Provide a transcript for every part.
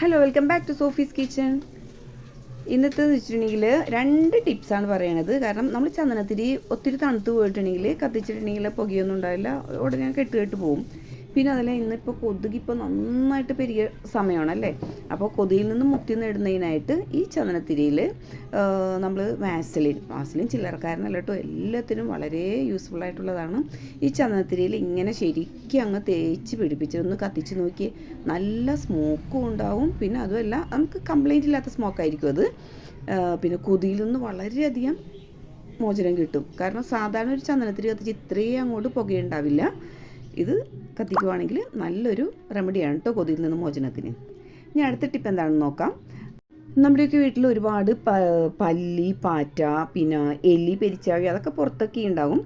Hello welcome back to Sophie's kitchen ഇന്നത്തെ വെച്ചിട്ടുണ്ടെങ്കിൽ രണ്ട് ടിപ്സാണ് പറയണത്. കാരണം നമ്മൾ ചന്ദനത്തിരി ഒത്തിരി തണുത്ത് പോയിട്ടുണ്ടെങ്കിൽ കത്തിച്ചിട്ടുണ്ടെങ്കിൽ പുകയൊന്നും ഉണ്ടാവില്ല. ഉടനെ കെട്ട് കെട്ട് പോകും പിന്നെ അതല്ല ഇന്നിപ്പോൾ കൊതുകിപ്പോൾ നന്നായിട്ട് പെരിയ സമയമാണല്ലേ? അപ്പോൾ കൊതുകിൽ നിന്ന് മുക്തി നേടുന്നതിനായിട്ട് ഈ ചന്ദനത്തിരിയിൽ നമ്മൾ വാസലിൻ വാസലിൻ ചില്ലറക്കാരനല്ല കേട്ടോ. എല്ലാത്തിനും വളരെ യൂസ്ഫുൾ ആയിട്ടുള്ളതാണ്. ഈ ചന്ദനത്തിരിയിൽ ഇങ്ങനെ ശരിക്കും അങ്ങ് തേച്ച് പിടിപ്പിച്ച് ഒന്ന് കത്തിച്ച് നോക്കി നല്ല സ്മോക്കും ഉണ്ടാവും. പിന്നെ അതുമല്ല നമുക്ക് കംപ്ലൈന്റ് ഇല്ലാത്ത സ്മോക്കായിരിക്കും അത്. പിന്നെ കൊതിയിൽ നിന്ന് വളരെയധികം മോചനം കിട്ടും. കാരണം സാധാരണ ഒരു ചന്ദനത്തിരി കത്തിച്ച് ഇത്രയും അങ്ങോട്ട് പുകയുണ്ടാവില്ല. ഇത് കത്തിക്കുവാണെങ്കിൽ നല്ലൊരു റെമഡിയാണ് കേട്ടോ കൊതിയിൽ നിന്ന് മോചനത്തിന്. ഇനി അടുത്ത ടിപ്പ് എന്താണെന്ന് നോക്കാം. നമ്മുടെയൊക്കെ വീട്ടിൽ ഒരുപാട് പല്ലി പാറ്റ പിന്നെ എലി പെരിച്ചാവി അതൊക്കെ പുറത്തൊക്കെ ഉണ്ടാകും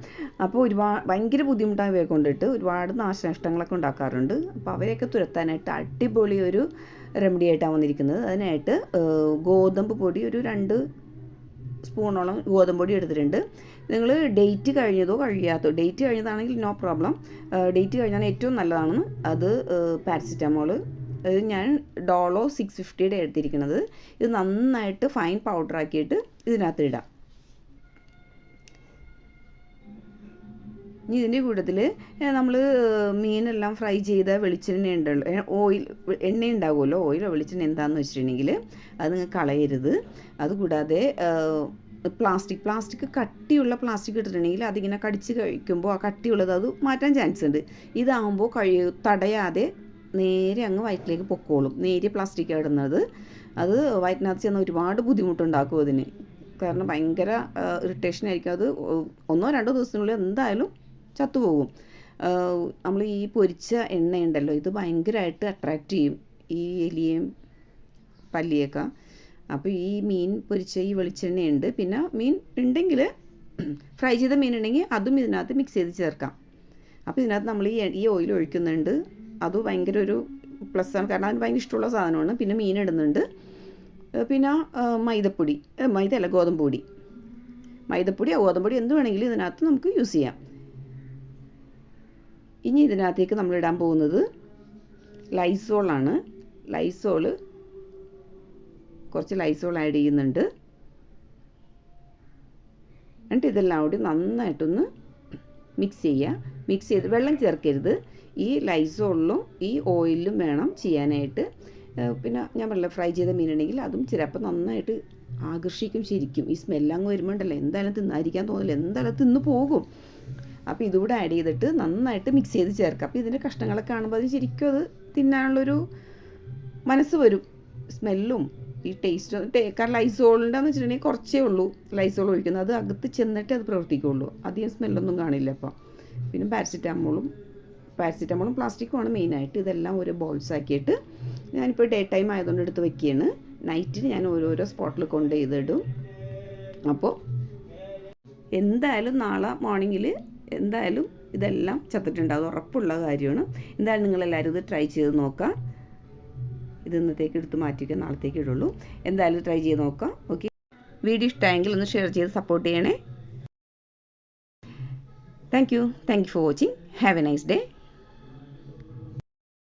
അപ്പോൾ ഒരുപാട് ഭയങ്കര ബുദ്ധിമുട്ടായവയെ കൊണ്ടിട്ട്. ഒരുപാട് നാശനഷ്ടങ്ങളൊക്കെ ഉണ്ടാക്കാറുണ്ട്. അപ്പോൾ അവരെയൊക്കെ തുരത്താനായിട്ട് അടിപൊളി ഒരു റെമഡി ആയിട്ടാണ് വന്നിരിക്കുന്നത്. അതിനായിട്ട് ഗോതമ്പ് പൊടി ഒരു രണ്ട് സ്പൂണോളം ഗോതമ്പ് പൊടി എടുത്തിട്ടുണ്ട്. നിങ്ങൾ ഡേറ്റ് കഴിഞ്ഞതോ കഴിയാത്തോ ഡേറ്റ് കഴിഞ്ഞതാണെങ്കിൽ നോ പ്രോബ്ലം ഡേറ്റ് കഴിഞ്ഞാൽ ഏറ്റവും നല്ലതാണ് അത് പാരസിറ്റമോൾ അത് ഞാൻ ഡോളോ സിക്സ് ഫിഫ്റ്റിയുടെ എടുത്തിരിക്കുന്നത്. ഇത് നന്നായിട്ട് ഫൈൻ പൗഡർ ആക്കിയിട്ട് ഇതിനകത്ത് ഇടാം. ഇനി ഇതിന്റെ കൂട്ടത്തിൽ നമ്മൾ മീനെല്ലാം ഫ്രൈ ചെയ്ത വെളിച്ചെണ്ണ ഉണ്ടല്ലോ ഓയിൽ എണ്ണ ഉണ്ടാകുമല്ലോ ഓയിലോ വെളിച്ചെണ്ണ എന്താണെന്ന് വെച്ചിട്ടുണ്ടെങ്കിൽ അത് കളയരുത്. അതുകൂടാതെ പ്ലാസ്റ്റിക് പ്ലാസ്റ്റിക് കട്ടിയുള്ള പ്ലാസ്റ്റിക് ഇട്ടിട്ടുണ്ടെങ്കിൽ അതിങ്ങനെ കടിച്ച് കഴിക്കുമ്പോൾ ആ കട്ടിയുള്ളത് അത് മാറ്റാൻ ചാൻസ് ഉണ്ട്. ഇതാകുമ്പോൾ കഴി തടയാതെ നേരെ അങ്ങ് വയറ്റിലേക്ക് പൊക്കോളും. നേരെ പ്ലാസ്റ്റിക് ഇടുന്നത്. അത് വയറ്റിനകത്ത് ചെന്ന് ഒരുപാട് ബുദ്ധിമുട്ടുണ്ടാക്കും അതിന്. കാരണം ഭയങ്കര ഇറിറ്റേഷൻ ആയിരിക്കും. അത് ഒന്നോ രണ്ടോ ദിവസത്തിനുള്ളിൽ എന്തായാലും ചത്തുപോകും. നമ്മൾ ഈ പൊരിച്ച എണ്ണയുണ്ടല്ലോ ഇത് ഭയങ്കരമായിട്ട് അട്രാക്റ്റ് ചെയ്യും ഈ എലിയെയും പല്ലിയൊക്കെ. അപ്പോൾ ഈ മീൻ പൊരിച്ച ഈ വെളിച്ചെണ്ണയുണ്ട്. പിന്നെ മീൻ ഉണ്ടെങ്കിൽ ഫ്രൈ ചെയ്ത മീൻ ഉണ്ടെങ്കിൽ അതും ഇതിനകത്ത് മിക്സ് ചെയ്ത് ചേർക്കാം. അപ്പോൾ ഇതിനകത്ത് നമ്മൾ ഈ ഈ ഓയിൽ ഒഴിക്കുന്നുണ്ട്. അത് ഭയങ്കര ഒരു പ്ലസ് ആണ്. കാരണം അതിന് ഭയങ്കര ഇഷ്ടമുള്ള സാധനമാണ്. പിന്നെ മീൻ ഇടുന്നുണ്ട്. പിന്നെ മൈദപ്പൊടി മൈദ അല്ല ഗോതമ്പ് പൊടി. മൈദപ്പൊടി ഗോതമ്പൊടി എന്ത് വേണമെങ്കിലും ഇതിനകത്ത് നമുക്ക് യൂസ് ചെയ്യാം. ഇനി ഇതിനകത്തേക്ക് നമ്മൾ ഇടാൻ പോകുന്നത് ലൈസോളാണ് ലൈസോൾ കുറച്ച് ലൈസോൾ ആഡ് ചെയ്യുന്നുണ്ട്. എന്നിട്ട് ഇതെല്ലാം കൂടി നന്നായിട്ടൊന്ന് മിക്സ് ചെയ്യുക മിക്സ് ചെയ്ത് വെള്ളം ചേർക്കരുത്. ഈ ലൈസോളിലും ഈ ഓയിലും വേണം ചെയ്യാനായിട്ട്. പിന്നെ ഞാൻ പറഞ്ഞില്ല ഫ്രൈ ചെയ്ത മീനുണ്ടെങ്കിൽ അതും ചിലപ്പോൾ നന്നായിട്ട് ആകർഷിക്കും ശരിക്കും. ഈ സ്മെല്ലങ്ങ് വരുമ്പോണ്ടല്ലോ എന്തായാലും തിന്നായിരിക്കാൻ തോന്നില്ല എന്തായാലും തിന്ന് പോകും. അപ്പോൾ ഇതുകൂടെ ആഡ് ചെയ്തിട്ട് നന്നായിട്ട് മിക്സ് ചെയ്ത് ചേർക്കുക. അപ്പോൾ ഇതിന്റെ കഷ്ണങ്ങളൊക്കെ കാണുമ്പോൾ അത് ശരിക്കും അത് തിന്നാനുള്ളൊരു മനസ്സ് വരും. സ്മെല്ലും ഈ ടേസ്റ്റ് കാരണം ലൈസോളിന്റെ എന്ന് വെച്ചിട്ടുണ്ടെങ്കിൽ കുറച്ചേ ഉള്ളൂ ലൈസോൾ ഒഴിക്കുന്നത്. അത് അകത്ത് ചെന്നിട്ട് അത് പ്രവർത്തിക്കുള്ളൂ അധികം സ്മെല്ലൊന്നും കാണില്ല അപ്പം പിന്നെ പാരസിറ്റാമോളും പാരസിറ്റാമോളും പ്ലാസ്റ്റിക്കുമാണ് മെയിനായിട്ട് ഇതെല്ലാം ഒരു ബോൾസ് ആക്കിയിട്ട് ഞാനിപ്പോൾ ഡേ ടൈം ആയതുകൊണ്ട് എടുത്ത് വെക്കുകയാണ്. നൈറ്റിന് ഞാൻ ഓരോരോ സ്പോട്ടിൽ കൊണ്ട് ചെയ്തിടും. അപ്പോൾ എന്തായാലും നാളെ മോർണിംഗിൽ എന്തായാലും ഇതെല്ലാം ചത്തിട്ടുണ്ടാകും ഉറപ്പുള്ള കാര്യമാണ്. എന്തായാലും നിങ്ങളെല്ലാവരും ഇത് ട്രൈ ചെയ്ത് നോക്കുക ഇത് ഇന്നത്തേക്ക് എടുത്ത് മാറ്റിക്കുക നാളത്തേക്ക് ഇടുള്ളൂ. എന്തായാലും ട്രൈ ചെയ്ത് നോക്കാം. ഓക്കെ വീഡിയോ ഇഷ്ടമായെങ്കിൽ ഒന്ന് ഷെയർ ചെയ്ത് സപ്പോർട്ട് ചെയ്യണേ. Thank you thank you for watching have a nice day